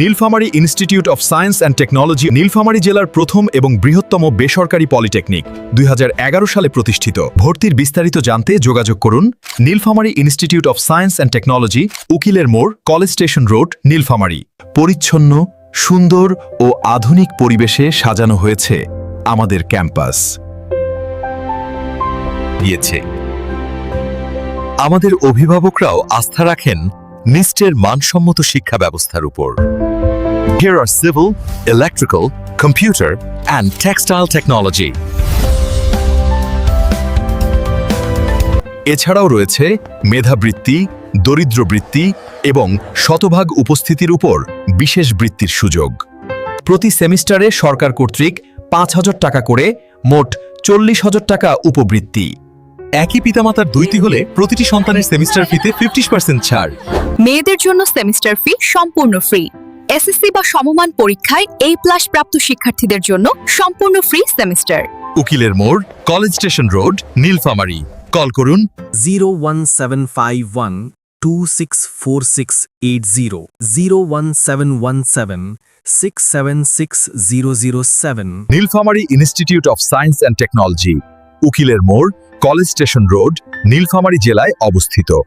Nilphamari institute of science and technology Nilphamari জেলার প্রথম এবং বৃহত্তম বেসরকারি পলিটেকনিক দুই হাজার এগারো সালে প্রতিষ্ঠিত। ভর্তির বিস্তারিত জানতে যোগাযোগ করুন Nilphamari institute of science and technology উকিলের মোড়, কলেজ স্টেশন রোড, নীলফামারী। পরিচ্ছন্ন, সুন্দর ও আধুনিক পরিবেশে সাজানো হয়েছে আমাদের ক্যাম্পাস। দিয়েছে আমাদের অভিভাবকরাও আস্থা রাখেন নিস্টের মানসম্মত শিক্ষা ব্যবস্থার উপর। Here are civil, electrical, computer, and textile technology. এছাড়াও রয়েছে মেধাবৃত্তি দরিদ্রবৃত্তি এবং শতভাগ উপস্থিতির উপর বিশেষ বৃত্তির সুযোগ। প্রতি সেমিস্টারে সরকার কর্তৃক পাঁচ হাজার টাকা করে মোট চল্লিশ হাজার টাকা উপবৃত্তি। একই পিতামাতার দুইটি হলে প্রতিটি সন্তানের সেমিস্টার ফিতে ফিফটি পার্সেন্ট ছাড়। মেয়েদের জন্য সেমিস্টার ফি সম্পূর্ণ ফ্রি। এসএসসি বা সমমান পরীক্ষায় এ প্লাস প্রাপ্ত শিক্ষার্থীদের জন্য সম্পূর্ণ ফ্রি সেমিস্টার। উকিলের মোড় college station road Nilphamari. Call করুন 01751 264680 01717 676007 Nilphamari institute of science and technology. উকিলের মোড় কলেজ স্টেশন রোড নীলফামারী জেলায় অবস্থিত।